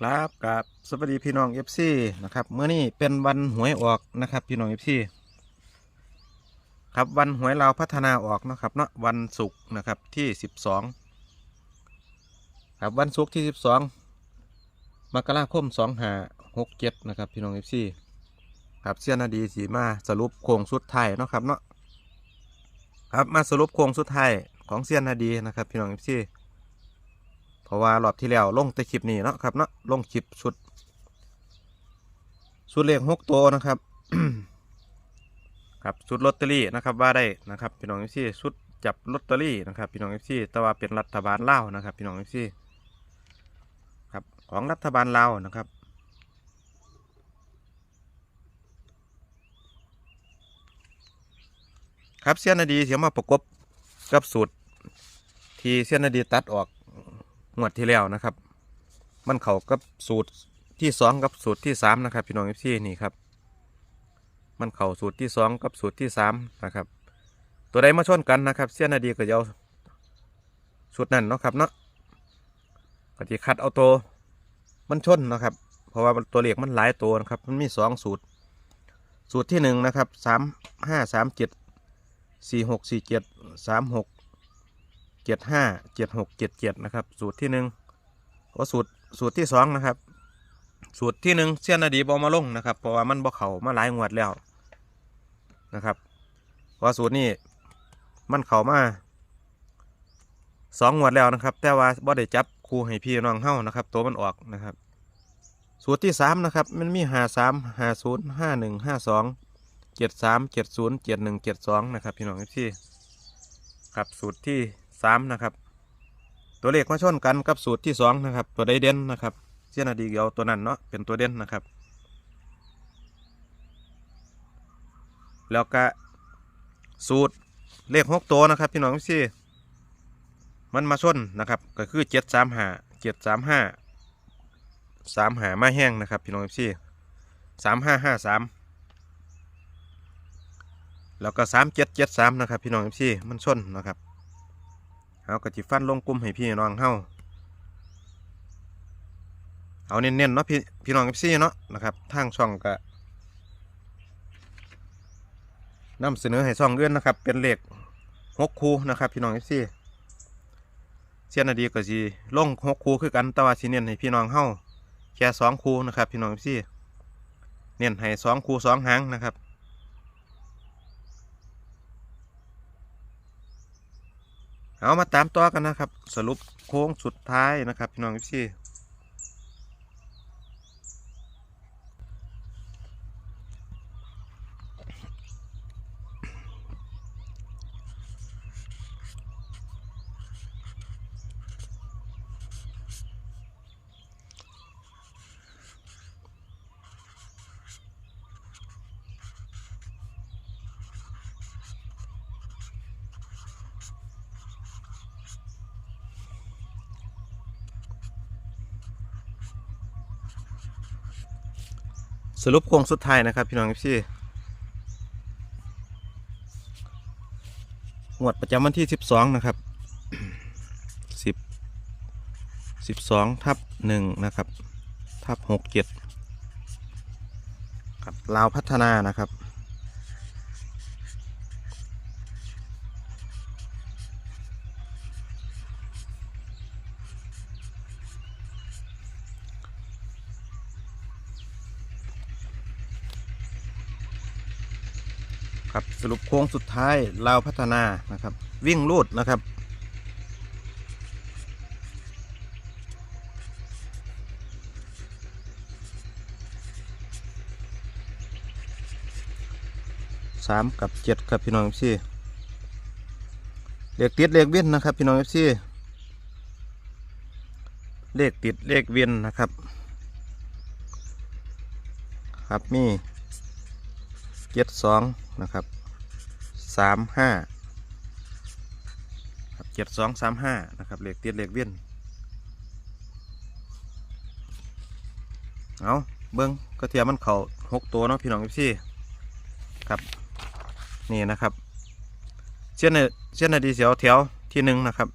ครับกับสวัสดีพี่น้องเอฟซีนะครับเมื่อนี้เป็นวันหวยออกนะครับ พี่น้องเอฟซีครับวันหวยเราพัฒนาออกนะครับเนาะวันศุกร์นะครับที่สิบสองครับวันศุกร์ที่สิบสองมกราคมสองหาหกเจ็ดนะครับพี่น้องเอฟซีครับเสี้ยนาดีสีมาสรุปโค้งสุดท้ายเนาะครับเนาะครับมาสรุปโค้งสุดท้ายของเสี้ยนาดีนะครับพี่น้องเอฟซี ราะว่ารอบที่แล้วลงแต่คลิปนี้เนาะครับเนาะลงคลิปชุด ชุดเลขหกตัวนะครับครับชุดลอตเตอรี่นะครับว่าได้นะครับพี่น้องเอฟซีชุดจับลอตเตอรี่นะครับพี่น้องเอฟซีแต่ว่าเป็นรัฐบาลลาวนะครับพี่น้องเอฟซีครับของรัฐบาลลาวนะครับครับเสี้ยนนาดีเสียมาประกบกับสูตรที่เสี้ยนนาดีตัดออก งวดที่แล้วนะครับ มันเขากับสูตรที่สองกับสูตรที่สามนะครับ พี่น้องเอฟซีนี่ครับ มันเข้าสูตรที่สองกับสูตรที่สามนะครับ ตัวใดมาชนกันนะครับ เสี้ยนาดีก็จะเอาสูตรนั้นเนาะครับเนาะก็จะคัดเอาตัวมันชนนะครับ เพราะว่าตัวเลขมันหลายตัวนะครับ มันมีสองสูตร สูตรที่หนึ่งนะครับสามห้าสามเจ็ดสี่หกสี่เจ็ดสามหก เจ็ดห้าเจ็ดหกเจ็ดเจ็ดนะครับ สูตรที่หนึ่งโอสูตรสูตรที่สองนะครับ สูตรที่หนึ่งเสี้ยนนาดีบอมาลงนะครับเพราะว่ามันบ่เขามาหลายงวดแล้วนะครับเพราะว่าสูตรนี้มันเขามาสองงวดแล้วนะครับ แต่ว่าบ่ได้จับคู่ให้พี่น้องเฮ้านะครับ ตัวมันออกนะครับ สูตรที่สามนะครับ มันมีห้าสามห้าศูนย์ห้าหนึ่งห้าสองเจ็ดสามเจ็ดศูนย์เจ็ดหนึ่งเจ็ดสองนะครับ พี่น้องพี่ครับสูตรที่ สามนะครับ ตัวเลขมาชนกันกับสูตรที่สองนะครับ ตัวใดเด่นนะครับเสี้ยนาดีเอาตัวนั้นเนาะเป็นตัวเด่นนะครับ แล้วก็สูตรเลขหกตัวนะครับ พี่น้องพี่มันมาชนนะครับ ก็คือเจ็ดสามห้าเจ็ดสามห้าสามหามาแห้งนะครับ พี่น้องพี่สามห้าห้าสามแล้วก็สามเจ็ดเจ็ดสามนะครับ พี่น้องพี่มันชนนะครับ เอากระจิฟันลงกลุ่มให้พี่น้องเฮาเอาเน้นๆเนาะพี่พี่น้องกับซี่เนาะนะครับทางช่องก็นำเสนอให้ช่องเอื้อนนะครับ เป็นเหลขหกคูนะครับ พี่น้องกับซี่เสียนาดีก็สิลงหกคูคือกันแต่ว่าสิเน้นให้พี่น้องเฮาแค่สองคูนะครับ พี่น้องกับซี่เน้นให้สองคูสองหางนะครับ เอามาตามต่อกันนะครับ สรุปโค้งสุดท้ายนะครับ พี่น้องพี่ สรุปโครงสุดท้ายนะครับ พี่น้องพี่ งวดประจำวันที่สิบสองนะครับสิบสิบสองทับหนึ่งนะครับ ทับหกเจ็ดครับลาวพัฒนานะครับ ครับสรุปโค้งสุดท้ายลาวพัฒนานะครับ วิ่งลูดนะครับ สามกับเจ็ดครับพี่น้องเอฟซีเลขติดเลขเวียนนะครับ พี่น้องเอฟซีเลขติดเลขเวียนนะครับ ครับมีเจ็ดสอง นะครับสามห้าเจ็ดสองสามห้านะครับเลขติดเลขเวียนเอาเบิ้งก็เทียมมันเข่าหกตัวเนาะพี่น้องเอฟซีครับนี่นะครับเส้นในเส้นในดีเสียวแถวที่หนึ่งนะครับ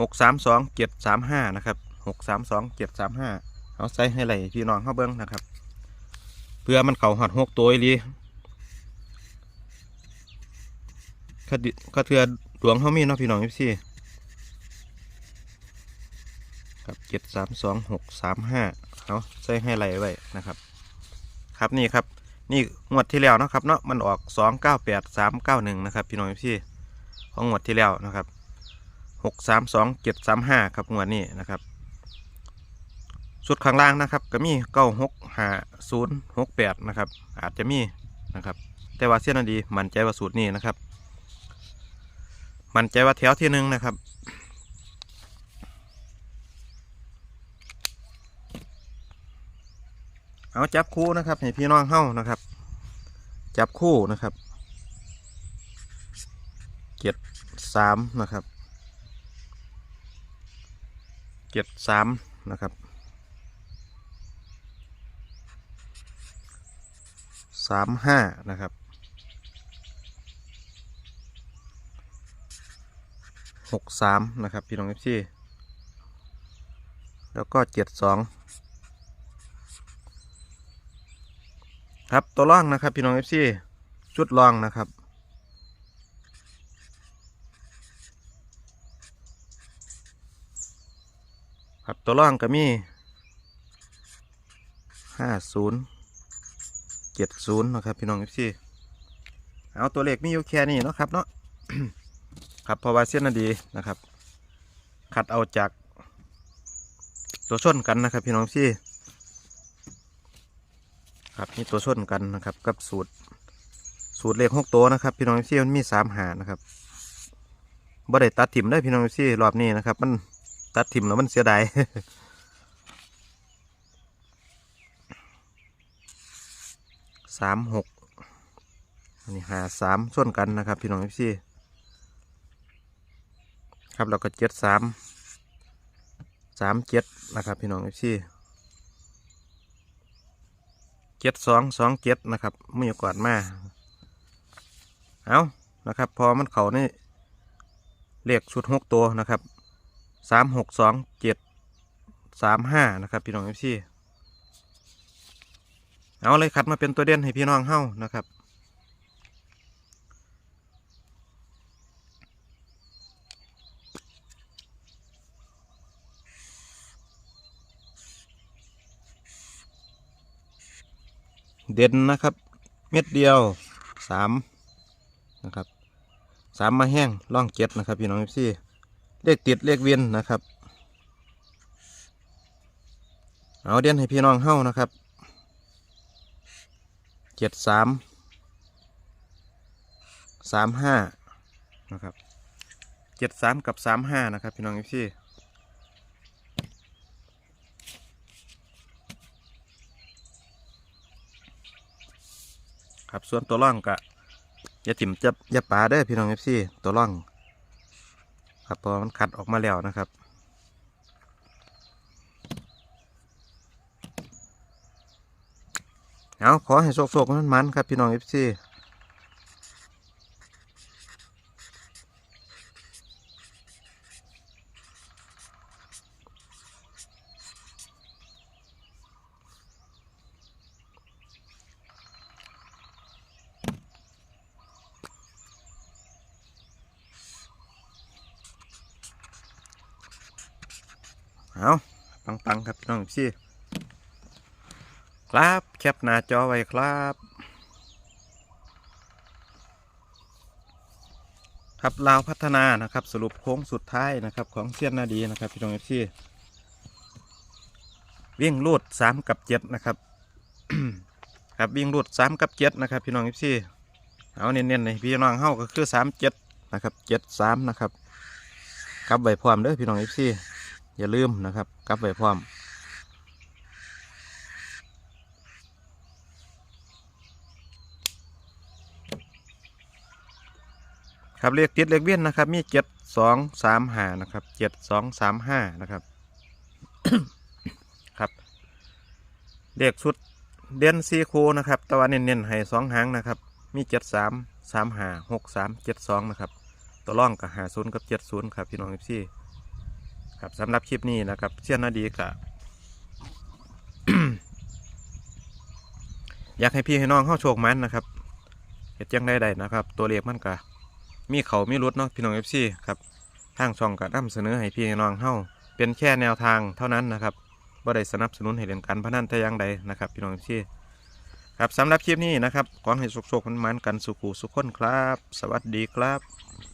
หกสามสองเจ็ดสามห้านะครับหกสามสองเจ็ดสามห้าเอาใส่ให้ไหลพี่น้องเข้าเบิ้งนะครับ เพื่อมันเข่าหอดหกตัวอีหลี ข้าข้าเทือดวงเขามีเนาะพี่น้องพี่ครับเจ็ดสามสองหกสามห้าเอาใส่ให้ไหลไว้นะครับ ครับนี่ครับ นี่งวดที่แล้วนะครับเนาะมันออกสองเก้าแปดสามเก้าหนึ่งนะครับพี่น้องพี่ของงวดที่แล้วนะครับหกสามสองเจ็ดสามห้าครับงวดนี้นะครับสุดข้างล่างนะครับ ก็มีเก้าหกห้าศูนย์หกแปดนะครับ อาจจะมีนะครับ แต่ว่าเส้นอันดีมันใจว่าสูตรนี้นะครับ มั่นใจว่าแถวที่หนึ่งนะครับ เอาจับคู่นะครับให้พี่น้องเข้านะครับ จับคู่นะครับเจ็ดสามนะครับเจ็ดสามนะครับสามห้านะครับ หกสามนะครับ พี่น้องเอฟซีแล้วก็เจ็ดสองครับตัวล่องนะครับ พี่น้องเอฟซีชุดล่องนะครับครับตัวล่องก็มีห้าศูนย์เจ็ดศูนย์นะครับ พี่น้องเอฟซีเอาตัวเลขมีอยู่แค่นี้เนาะครับเนาะ ครับเพราะว่าเส้นนาดีนะครับคัดเอาจากตัวชนกันนะครับ พี่น้องเอฟซีครับนี่ตัวชนกันนะครับ กับสูตร สูตรเลขหกตัวนะครับ พี่น้องซี่มันมีสามหานะครับบ่ได้ตัดถิ่มได้พี่น้องซี่รอบนี้นะครับ มันตัดถิ่มแล้วมันเสียดายสามหกนนี้หาสามส่วนกันนะครับ พี่น้องซี่ ครับเราก็เจ็ดสามสามเจ็ดนะครับพี่น้องซี่เจ็ดสองสองเจ็ดนะครับไมือกวาดมาเอานะครับ พอมันเขานี่เลขชุดหกตัวนะครับสามหกสองเจ็ดสามห้านะครับพี่น้องเอฟซีเอาเลยคัดมาเป็นตัวเด่นให้พี่น้องเฮ้านะครับ เด่นนะครับ เม็ดเดียวสามนะครับสามมาแห้งล่องเจ็ดนะครับพี่น้องเอฟซีเลขติดเลขเวียนนะครับ เอาเด่นให้พี่น้องเฮ้านะครับเจ็ดสามสามห้านะครับเจ็ดสามกับสามห้านะครับพี่น้องเอฟซี ครับส่วนตัวร่องกะอย่าถิ่มจะอย่าปลาได้พี่น้องเอฟซีตัวร่อง ครับพอมันขัดออกมาแล้วนะครับเอาขอให้โชคๆมันมันครับพี่น้องเอฟซี เอาปังๆครับพี่น้องเอฟซีครับแคปหน้าจอไว้ครับครับลาวพัฒนานะครับสรุปโค้งสุดท้ายนะครับของเซียนนาดีนะครับพี่น้องเอฟซีวิ่งรูดสามกับเจ็ดนะครับครับวิ่งรูดสามกับเจ็ดนะครับพี่น้องเอฟซีเอาเน้นๆเลยพี่น้องเฮาก็คือสามเจ็ดนะครับเจ็ดสามนะครับกลับไว้พร้อมเด้อพี่น้องเอฟซี อย่าลืมนะครับกลับไว้พร้อมครับเลขติดเลขเวียนนะครับ มีเจ็ดสองสามห้านะครับเจ็ดสองสามห้านะครับครับเลขชุดเด่นซีคูนะครับแตะวันเน้นๆให้สองหางนะครับ มีเจ็ดสามสามห้าหกสามเจ็ดสองนะครับตัวร่องกับหาศูนย์กับเจ็ดศูนย์ครับพี่น้องเอฟซี ครับสำหรับคลิปนี้นะครับเชี่ยนนาดีกับอยากให้พี่ให้น้องเข้าโชคมันนะครับเฮ็ดจังได้ได้นะครับ ตัวเลขมันก็มีเขามีรุดเนาะพี่น้องเอฟซีครับทางช่องก็นำเสนอให้พี่ให้น้องเข้าเป็นแค่แนวทางเท่านั้นนะครับบ่ได้สนับสนุนให้เล่นการพนันแต่ย่างใดนะครับ พี่น้องเอฟซีครับสำหรับคลิปนี้นะครับขอให้สุขๆมันๆกันสุขุสุขคนครับ สวัสดีครับ